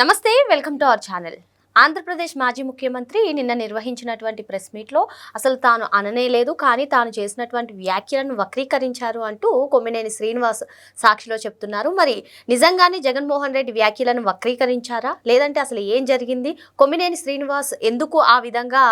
నమస్తే welcome to our channel. Andhra Pradesh మాజీ ముఖ్యమంత్రి నిన్న నిర్వహించినటువంటి ప్రెస్ మీట్లో అసలు తాను అననే లేదు కానీ తాను చేసినటువంటి వ్యాఖ్యలను వక్రీకరించారు అంటూ కొమ్మినేని శ్రీనివాస్ సాక్షిలో చెప్తున్నారు. మరి నిజంగానే జగన్మోహన్ రెడ్డి వ్యాఖ్యలను వక్రీకరించారా? లేదంటే అసలు ఏం జరిగింది? కొమ్మినేని శ్రీనివాస్ ఎందుకు ఆ విధంగా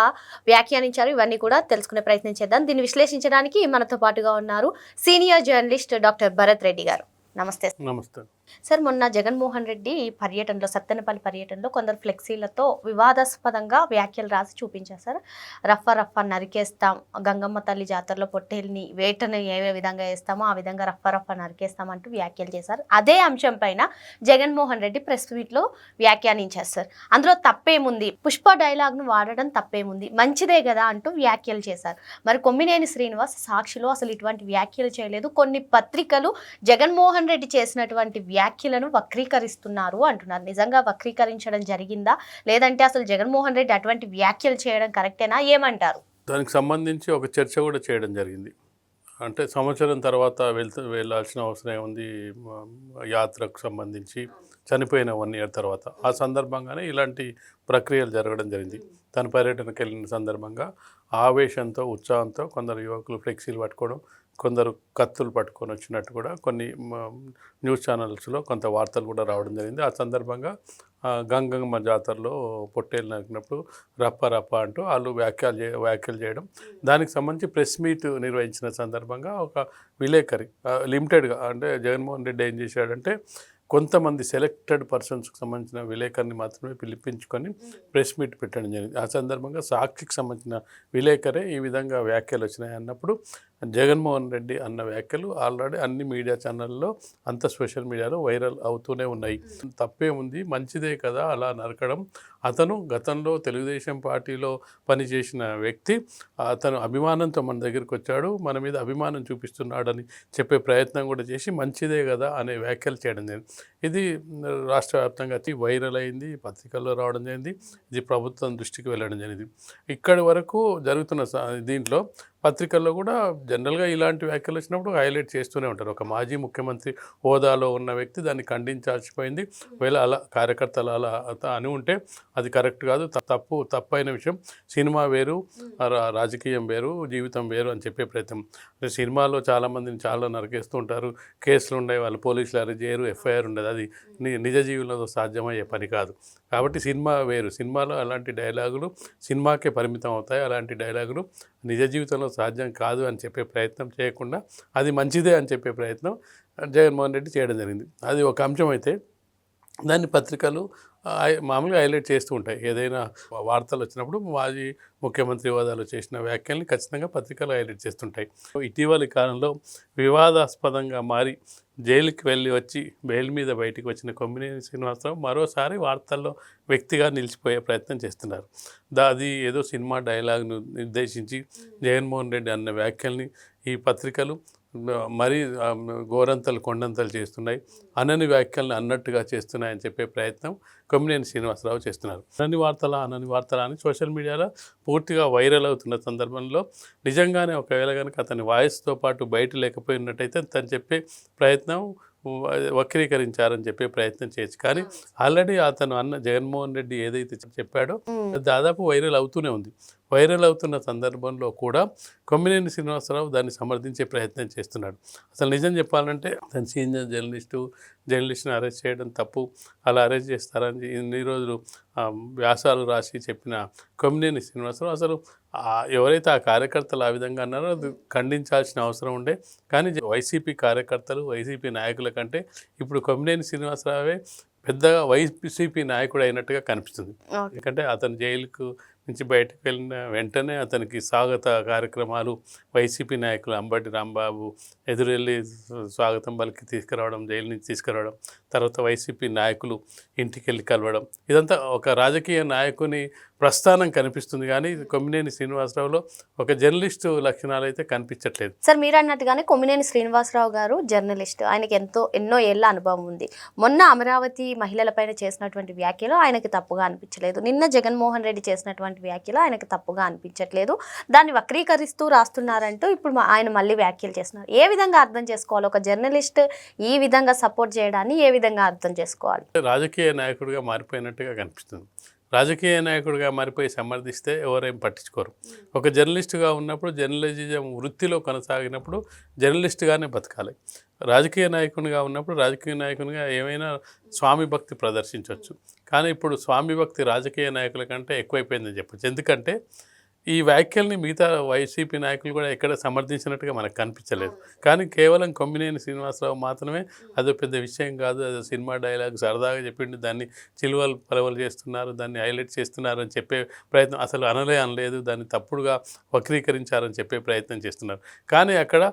వ్యాఖ్యానించారు? ఇవన్నీ కూడా తెలుసుకునే ప్రయత్నం చేద్దాం. దీన్ని విశ్లేషించడానికి మనతో పాటుగా ఉన్నారు senior journalist doctor Bharat Reddy garu. నమస్తే. నమస్తే. సార్ మొన్న జగన్మోహన్ రెడ్డి పర్యటనలో సత్తెనపల్లి పర్యటనలో కొందరు ఫ్లెక్సీలతో వివాదాస్పదంగా వ్యాఖ్యలు రాసి చూపించారు సార్. రఫా రఫా నరికేస్తాం గంగమ్మ తల్లి జాతరలో పొట్టేల్ని వేటను ఏ విధంగా వేస్తామో ఆ విధంగా రఫ రఫా నరికేస్తాం అంటూ వ్యాఖ్యలు చేశారు. అదే అంశం పైన జగన్మోహన్ రెడ్డి ప్రెస్ మీట్లో వ్యాఖ్యానించారు సార్. అందులో తప్పేముంది? పుష్ప డైలాగ్ను వాడడం తప్పేముంది? మంచిదే కదా అంటూ వ్యాఖ్యలు చేశారు. మరి కొమ్మినేని శ్రీనివాస్ సాక్షిలో అసలు ఇటువంటి వ్యాఖ్యలు చేయలేదు. కొన్ని పత్రికలు జగన్మోహన్ రెడ్డి చేసినటువంటి వ్యాఖ్యలను వక్రీకరిస్తున్నారు అంటున్నారు. నిజంగా వక్రీకరించడం జరిగిందా? లేదంటే అసలు జగన్మోహన్ రెడ్డి అటువంటి వ్యాఖ్యలు చేయడం కరెక్టేనా? ఏమంటారు? దానికి సంబంధించి ఒక చర్చ కూడా చేయడం జరిగింది. అంటే సంవత్సరం తర్వాత వెళ్తూ వెళ్ళాల్సిన అవసరం ఏముంది? యాత్రకు సంబంధించి చనిపోయిన వన్ ఇయర్ తర్వాత. ఆ సందర్భంగానే ఇలాంటి ప్రక్రియలు జరగడం జరిగింది. తన పర్యటనకు వెళ్ళిన సందర్భంగా ఆవేశంతో ఉత్సాహంతో కొందరు యువకులు ఫ్లెక్సీలు పట్టుకోవడం కొందరు కత్తులు పట్టుకొని వచ్చినట్టు కూడా కొన్ని న్యూస్ ఛానల్స్లో కొంత వార్తలు కూడా రావడం జరిగింది. ఆ సందర్భంగా గంగమ్మ జాతరలో పొట్టేలు నరికినప్పుడు రప్ప రప్ప అంటూ వాళ్ళు వ్యాఖ్యలు చే వ్యాఖ్యలు చేయడం. దానికి సంబంధించి ప్రెస్ మీట్ నిర్వహించిన సందర్భంగా ఒక విలేకరి లిమిటెడ్గా అంటే జగన్మోహన్ రెడ్డి ఏం చేశాడంటే కొంతమంది సెలెక్టెడ్ పర్సన్స్కి సంబంధించిన విలేకరిని మాత్రమే పిలిపించుకొని ప్రెస్ మీట్ పెట్టడం జరిగింది. ఆ సందర్భంగా సాక్షికి సంబంధించిన విలేకరే ఈ విధంగా వ్యాఖ్యలు వచ్చినాయి అన్నప్పుడు జగన్మోహన్ రెడ్డి అన్న వ్యాఖ్యలు ఆల్రెడీ అన్ని మీడియా ఛానల్లో అంత సోషల్ మీడియాలో వైరల్ అవుతూనే ఉన్నాయి. తప్పే ఉంది మంచిదే కదా అలా నరకడం. అతను గతంలో తెలుగుదేశం పార్టీలో పనిచేసిన వ్యక్తి. అతను అభిమానంతో మన దగ్గరికి వచ్చాడు. మన మీద అభిమానం చూపిస్తున్నాడని చెప్పే ప్రయత్నం కూడా చేసి మంచిదే కదా అనే వ్యాఖ్యలు చేయడం జరిగింది. ఇది రాష్ట్ర వ్యాప్తంగా అతి వైరల్ అయింది పత్రికల్లో రావడం జరిగింది. ఇది ప్రభుత్వం దృష్టికి వెళ్ళడం జరిగింది. ఇక్కడి వరకు జరుగుతున్న దీంట్లో పత్రికల్లో కూడా జనరల్గా ఇలాంటి వ్యాఖ్యలు వచ్చినప్పుడు హైలైట్ చేస్తూనే ఉంటారు. ఒక మాజీ ముఖ్యమంత్రి హోదాలో ఉన్న వ్యక్తి దాన్ని ఖండించాల్సిపోయింది. ఒకవేళ అలా కార్యకర్తలు అలా అని ఉంటే అది కరెక్ట్ కాదు. తప్పు తప్పైన విషయం. సినిమా వేరు రాజకీయం వేరు జీవితం వేరు అని చెప్పే ప్రయత్నం. అంటే సినిమాలో చాలామందిని చాలా నరికేస్తూ ఉంటారు కేసులు ఉన్నాయి వాళ్ళు పోలీసులు అరెస్ట్ చేయరు ఎఫ్ఐఆర్ ఉండదు. అది నిజ జీవితంలో సాధ్యమయ్యే పని కాదు. కాబట్టి సినిమా వేరు. సినిమాలో అలాంటి డైలాగులు సినిమాకే పరిమితం అవుతాయి. అలాంటి డైలాగులు నిజ జీవితంలో సాధ్యం కాదు అని చెప్పే ప్రయత్నం చేయకుండా అది మంచిదే అని చెప్పే ప్రయత్నం జగన్మోహన్ రెడ్డి చేయడం జరిగింది. అది ఒక అంశం అయితే దాన్ని పత్రికలు మామూలుగా హైలైట్ చేస్తూ ఉంటాయి. ఏదైనా వార్తలు వచ్చినప్పుడు మాజీ ముఖ్యమంత్రి హోదాలో చేసిన వ్యాఖ్యల్ని ఖచ్చితంగా పత్రికలు హైలైట్ చేస్తుంటాయి. ఇటీవలి కాలంలో వివాదాస్పదంగా మారి జైలుకి వెళ్ళి వచ్చి బెయిల్ మీద బయటికి వచ్చిన కొమ్మినేని శ్రీనివాసరావు మరోసారి వార్తల్లో వ్యక్తిగా నిలిచిపోయే ప్రయత్నం చేస్తున్నారు. దా అది ఏదో సినిమా డైలాగ్ను నిర్దేశించి జగన్మోహన్ రెడ్డి అన్న వ్యాఖ్యల్ని ఈ పత్రికలు మరీ గోరంతలు కొండంతలు చేస్తున్నాయి. అనని వ్యాఖ్యలను అన్నట్టుగా చేస్తున్నాయని చెప్పే ప్రయత్నం కొమ్మినేని శ్రీనివాసరావు చేస్తున్నారు. అనని వార్తల అనని వార్తల అని సోషల్ మీడియాలో పూర్తిగా వైరల్ అవుతున్న సందర్భంలో నిజంగానే ఒకవేళ కనుక అతని వాయిస్తో పాటు బయట లేకపోయినట్టయితే తను చెప్పే ప్రయత్నం వక్రీకరించారని చెప్పే ప్రయత్నం చేయొచ్చు. కానీ ఆల్రెడీ అతను అన్న జగన్మోహన్ రెడ్డి ఏదైతే చెప్పాడో దాదాపు వైరల్ అవుతూనే ఉంది. వైరల్ అవుతున్న సందర్భంలో కూడా కొమ్మినేని శ్రీనివాసరావు దాన్ని సమర్థించే ప్రయత్నం చేస్తున్నాడు. అసలు నిజం చెప్పాలంటే తన సీనియర్ జర్నలిస్టు జర్నలిస్ట్ని అరెస్ట్ చేయడం తప్పు. అలా అరెస్ట్ చేస్తారని ఇన్ని రోజులు వ్యాసాలు రాసి చెప్పిన కొమ్మినేని శ్రీనివాసరావు అసలు ఎవరైతే ఆ కార్యకర్తలు ఆ విధంగా అన్నారో అది ఖండించాల్సిన అవసరం ఉండే. కానీ వైసీపీ కార్యకర్తలు వైసీపీ నాయకుల కంటే ఇప్పుడు కొమ్మినేని శ్రీనివాసరావే పెద్దగా వైసీపీ నాయకుడు అయినట్టుగా కనిపిస్తుంది. ఎందుకంటే అతను జైలుకు నుంచి బయటకు వెళ్ళిన వెంటనే అతనికి స్వాగత కార్యక్రమాలు వైసీపీ నాయకులు అంబటి రాంబాబు ఎదురెళ్ళి స్వాగతం పలికి తీసుకురావడం జైలు నుంచి తీసుకురావడం తర్వాత వైసీపీ నాయకులు ఇంటికి వెళ్ళి కలవడం. ఇదంతా ఒక రాజకీయ నాయకుని ప్రస్థానం కనిపిస్తుంది కానీ కొమ్మినేని శ్రీనివాసరావులో ఒక జర్నలిస్టు లక్షణాలు అయితే కనిపించట్లేదు. సార్ మీరు అన్నట్టుగానే కొమ్మినేని శ్రీనివాసరావు గారు జర్నలిస్ట్. ఆయనకి ఎంతో ఎన్నో ఏళ్ళ అనుభవం ఉంది. మొన్న అమరావతి మహిళలపైన చేసినటువంటి వ్యాఖ్యలు ఆయనకి తప్పుగా అనిపించలేదు. నిన్న జగన్మోహన్ రెడ్డి చేసినటువంటి వ్యాఖ్యలు ఆయనకి తప్పుగా అనిపించట్లేదు. దాన్ని వక్రీకరిస్తూ రాస్తున్నారంటూ ఇప్పుడు ఆయన మళ్ళీ వ్యాఖ్యలు చేస్తున్నారు. ఏ విధంగా అర్థం చేసుకోవాలి? ఒక జర్నలిస్ట్ ఈ విధంగా సపోర్ట్ చేయడాన్ని ఏ విధంగా అర్థం చేసుకోవాలి? రాజకీయ నాయకుడిగా మారిపోయినట్టుగా కనిపిస్తుంది. రాజకీయ నాయకుడిగా మారిపోయి సమర్థిస్తే ఎవరేం పట్టించుకోరు. ఒక జర్నలిస్టుగా ఉన్నప్పుడు జర్నలిజం వృత్తిలో కొనసాగినప్పుడు జర్నలిస్టుగానే బతకాలి. రాజకీయ నాయకునిగా ఉన్నప్పుడు రాజకీయ నాయకునిగా ఏమైనా స్వామి భక్తి ప్రదర్శించవచ్చు కానీ ఇప్పుడు స్వామి భక్తి రాజకీయ నాయకుల కంటే ఎక్కువైపోయిందని చెప్పచ్చు. ఎందుకంటే ఈ వ్యాఖ్యల్ని మిగతా వైసీపీ నాయకులు కూడా ఎక్కడ సమర్థించినట్టుగా మనకు కనిపించలేదు. కానీ కేవలం కొమ్మినేని శ్రీనివాసరావు మాత్రమే అదో పెద్ద విషయం కాదు అదో సినిమా డైలాగ్ సరదాగా చెప్పిండు దాన్ని చిలువలు పలవలు చేస్తున్నారు దాన్ని హైలైట్ చేస్తున్నారు అని చెప్పే ప్రయత్నం అసలు అనలే అనలేదు దాన్ని తప్పుడుగా వక్రీకరించారని చెప్పే ప్రయత్నం చేస్తున్నారు. కానీ అక్కడ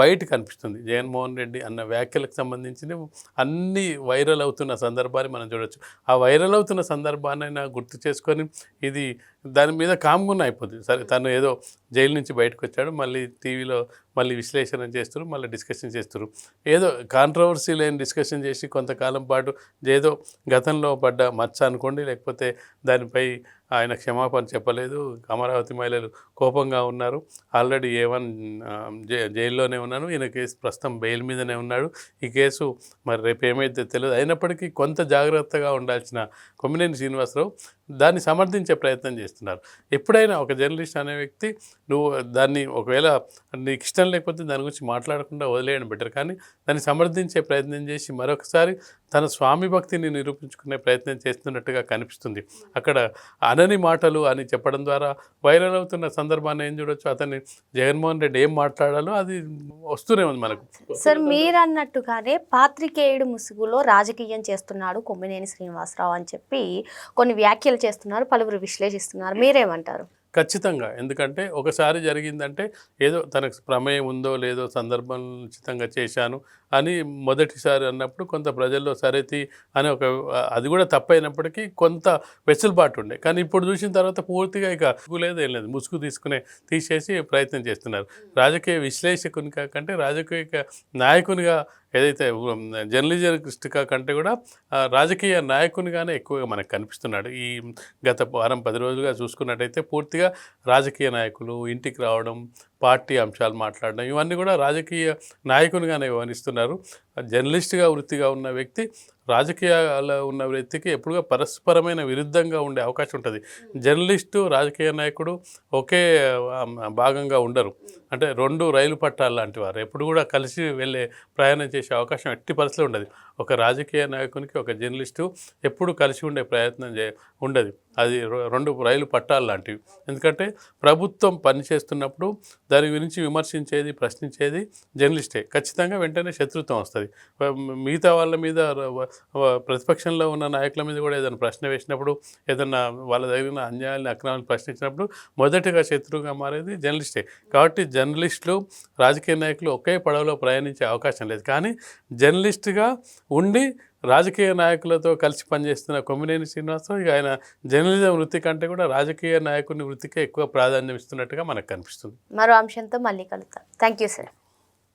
బయట కనిపిస్తుంది. జగన్మోహన్ రెడ్డి అన్న వ్యాఖ్యలకు సంబంధించిన అన్ని వైరల్ అవుతున్న సందర్భాన్ని మనం చూడొచ్చు. ఆ వైరల్ అవుతున్న సందర్భాన్ని గుర్తు చేసుకొని ఇది దాని మీద కామ్గున్న అయిపోతుంది సరే తను ఏదో జైలు నుంచి బయటకు వచ్చాడు మళ్ళీ టీవీలో మళ్ళీ విశ్లేషణ చేస్తారు మళ్ళీ డిస్కషన్ చేస్తారు. ఏదో కాంట్రవర్సీ లేని డిస్కషన్ చేసి కొంతకాలం పాటు ఏదో గతంలో పడ్డ మచ్చ అనుకోండి లేకపోతే దానిపై ఆయన క్షమాపణ చెప్పలేదు. అమరావతి మహిళలు కోపంగా ఉన్నారు. ఆల్రెడీ ఏ వన్ జైల్లోనే ఉన్నాను. ఈయన కేసు ప్రస్తుతం బెయిల్ మీదనే ఉన్నాడు. ఈ కేసు మరి రేపు ఏమైతే తెలియదు అయినప్పటికీ కొంత జాగ్రత్తగా ఉండాల్సిన కొమ్మినేని శ్రీనివాసరావు దాన్ని సమర్థించే ప్రయత్నం చేస్తున్నారు. ఎప్పుడైనా ఒక జర్నలిస్ట్ అనే వ్యక్తి నువ్వు దాన్ని ఒకవేళ నీకు ఇష్టం లేకపోతే దాని గురించి మాట్లాడకుండా వదిలేయడం బెటర్. కానీ దాన్ని సమర్థించే ప్రయత్నం చేసి మరొకసారి తన స్వామి భక్తిని నిరూపించుకునే ప్రయత్నం చేస్తున్నట్టుగా కనిపిస్తుంది. అక్కడ అనని మాటలు అని చెప్పడం ద్వారా వైరల్ అవుతున్న సందర్భాన్ని ఏం చూడొచ్చు? అతన్ని జగన్మోహన్ రెడ్డి ఏం మాట్లాడాలో అది వస్తూనే ఉంది మనకు. సార్ మీరు అన్నట్టుగానే పాత్రికేయుడు ముసుగులో రాజకీయం చేస్తున్నాడు కొమ్మినేని శ్రీనివాసరావు అని చెప్పి కొన్ని వ్యాఖ్యలు చేస్తున్నారు పలువురు విశ్లేషిస్తున్నారు. మీరేమంటారు? ఖచ్చితంగా. ఎందుకంటే ఒకసారి జరిగిందంటే ఏదో తనకు ప్రమేయం ఉందో లేదో సందర్భోచితంగా చేశాను అని మొదటిసారి అన్నప్పుడు కొంత ప్రజల్లో సరేతి అని ఒక అది కూడా తప్పైనప్పటికీ కొంత వెసులుబాటు ఉండే. కానీ ఇప్పుడు చూసిన తర్వాత పూర్తిగా ఇక ముసుగు లేదు ఏం లేదు. ముసుగు తీసుకునే తీసేసి ప్రయత్నం చేస్తున్నారు. రాజకీయ విశ్లేషకుని కంటే రాజకీయ నాయకునిగా ఏదైతే జర్నలిజలిస్ట్గా కంటే కూడా రాజకీయ నాయకునిగానే ఎక్కువగా మనకు కనిపిస్తున్నాడు. ఈ గత వారం పది రోజులుగా చూసుకున్నట్టయితే పూర్తిగా రాజకీయ నాయకులు ఇంటికి రావడం పార్టీ అంశాలు మాట్లాడడం ఇవన్నీ కూడా రాజకీయ నాయకునిగానే వ్యవహరిస్తున్నారు. జర్నలిస్ట్గా వృత్తిగా ఉన్న వ్యక్తి రాజకీయాల్లో ఉన్న వ్యక్తికి ఎప్పుడుగా పరస్పరమైన విరుద్ధంగా ఉండే అవకాశం ఉంటుంది. జర్నలిస్టు రాజకీయ నాయకుడు ఒకే భాగంగా ఉండరు. అంటే రెండు రైలు పట్టాలు లాంటి వారు. ఎప్పుడు కూడా కలిసి వెళ్ళే ప్రయాణం చేసే అవకాశం ఎట్టి పరిస్థితులు ఉండదు. ఒక రాజకీయ నాయకునికి ఒక జర్నలిస్టు ఎప్పుడు కలిసి ఉండే ప్రయత్నం చే ఉండదు. అది రెండు రైలు పట్టాలు లాంటివి. ఎందుకంటే ప్రభుత్వం పనిచేస్తున్నప్పుడు దాని గురించి విమర్శించేది ప్రశ్నించేది జర్నలిస్టే. ఖచ్చితంగా వెంటనే శత్రుత్వం వస్తుంది. మిగతా వాళ్ళ మీద ప్రతిపక్షంలో ఉన్న నాయకుల మీద కూడా ఏదైనా ప్రశ్న వేసినప్పుడు ఏదైనా వాళ్ళ దగ్గర అన్యాయాలను అక్రమాలను ప్రశ్నించినప్పుడు మొదటగా శత్రువుగా మారేది జర్నలిస్టే. కాబట్టి జర్నలిస్టులు రాజకీయ నాయకులు ఒకే పడవలో ప్రయాణించే అవకాశం లేదు. కానీ జర్నలిస్ట్గా ఉండి రాజకీయ నాయకులతో కలిసి పనిచేస్తున్న కొమ్మినేని శ్రీనివాసరావు ఇక ఆయన జర్నలిజం వృత్తి కంటే కూడా రాజకీయ నాయకుని వృత్తికే ఎక్కువ ప్రాధాన్యం ఇస్తున్నట్టుగా మనకు కనిపిస్తుంది. మరో అంశంతో మళ్ళీ కలుగుతాం థ్యాంక్ యూ సార్